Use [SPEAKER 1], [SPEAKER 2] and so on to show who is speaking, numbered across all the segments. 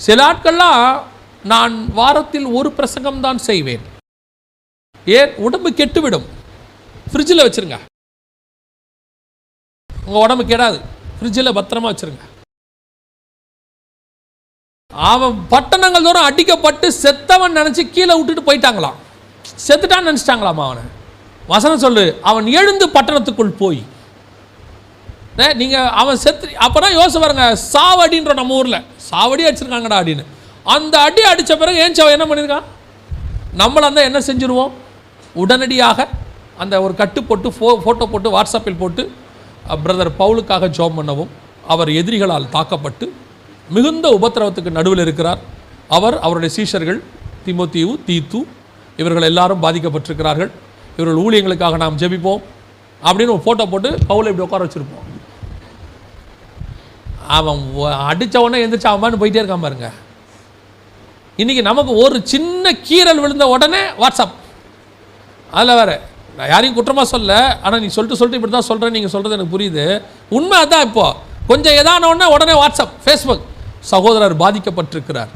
[SPEAKER 1] சில ஆட்கள்லாம் நான் வாரத்தில் ஒரு பிரசங்கம் தான் செய்வேன். ஏன்? உடம்பு கெட்டுவிடும். ஃப்ரிட்ஜில் வச்சிருங்க. உங்கள் உடம்பு கெடாது. ஃப்ரிட்ஜில் பத்திரமா வச்சுருங்க. அவன் பட்டணங்கள் தோறும் அடிக்கப்பட்டு செத்தவன் நினச்சி கீழே விட்டுட்டு போயிட்டாங்களாம். செத்துட்டான்னு நினச்சிட்டாங்களாமா அவனை. வசனம் சொல்லு அவன் எழுந்து பட்டணத்துக்குள் போய் நீங்கள் அவன் செத்து அப்பதான் யோசிச்சு பாருங்க சாவடின்ற நம்ம ஊரில். சாவடி அடிச்சிருக்காங்கடா அப்படின்னு. அந்த அடி அடித்த பிறகு ஏன் அவன் என்ன பண்ணியிருக்கான் நம்மளை அந்த என்ன செஞ்சுருவோம்? உடனடியாக அந்த ஒரு கட்டு போட்டு ஃபோ ஃபோட்டோ போட்டு வாட்ஸ்அப்பில் போட்டு பிரதர் பவுலுக்காக ஜோம் பண்ணவும் அவர் எதிரிகளால் தாக்கப்பட்டு மிகுந்த உபத்திரவத்துக்கு நடுவில் இருக்கிறார். அவர் அவருடைய சீஷர்கள் திமோத்தியு தீத்து இவர்கள் எல்லாரும் பாதிக்கப்பட்டிருக்கிறார்கள். இவர்கள் ஊழியங்களுக்காக நாம் ஜெபிப்போம். அப்படின்னு ஒரு ஃபோட்டோ போட்டு பவுலை இப்படி உட்கார வச்சுருப்போம். அவன் அடித்த உடனே எந்திரிச்சு அவன் போயிட்டே இருக்கான் பாருங்க. இன்றைக்கி நமக்கு ஒரு சின்ன கீறல் விழுந்த உடனே வாட்ஸ்அப். அதில் வேறு நான் யாரையும் குற்றமாக சொல்ல ஆனால் நீ சொல்லிட்டு சொல்லிட்டு இப்படி தான் சொல்கிறேன் நீங்கள் சொல்கிறது எனக்கு புரியுது. உண்மை அதான் இப்போது கொஞ்சம் எதானோடனே உடனே வாட்ஸ்அப் ஃபேஸ்புக் சகோதரர் பாதிக்கப்பட்டிருக்கிறார்.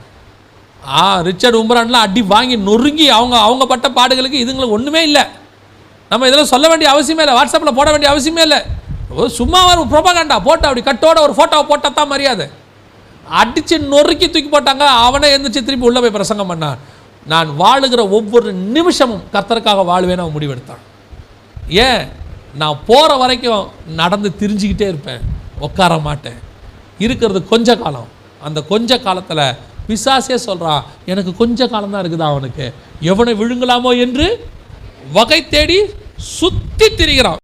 [SPEAKER 1] ஆ ரிச்சர்ட் உம்ரான்லாம் அடி வாங்கி நொறுங்கி அவங்க அவங்க பட்ட பாடுகளுக்கு இதுங்களுக்கு ஒன்றுமே இல்லை. நம்ம இதெல்லாம் சொல்ல வேண்டிய அவசியமே இல்லை. வாட்ஸ்அப்பில் போட வேண்டிய அவசியமே இல்லை. சும்மா ஒரு ப்ரொபகண்டா போட்டோ அப்படி கட்டோட ஒரு ஃபோட்டோவை போட்டால் தான் மரியாதை. அடித்து நொறுக்கி தூக்கி போட்டாங்க அவனே எந்திரிச்சு திருப்பி உள்ளே போய் பிரசங்கம் பண்ணான். நான் வாழுகிற ஒவ்வொரு நிமிஷமும் கர்த்தருக்காக வாழ்வேன் அவன் முடிவெடுத்தான். ஏன்? நான் போகிற வரைக்கும் நடந்து திரிஞ்சுக்கிட்டே இருப்பேன் உட்கார மாட்டேன். இருக்கிறது கொஞ்ச காலம். அந்த கொஞ்ச காலத்தில் பிசாசே சொல்கிறான் எனக்கு கொஞ்ச காலம் தான் இருக்குதா அவனுக்கு? எவனை விழுங்கலாமோ என்று? வகை தேடி சுற்றி திரிகிறான்.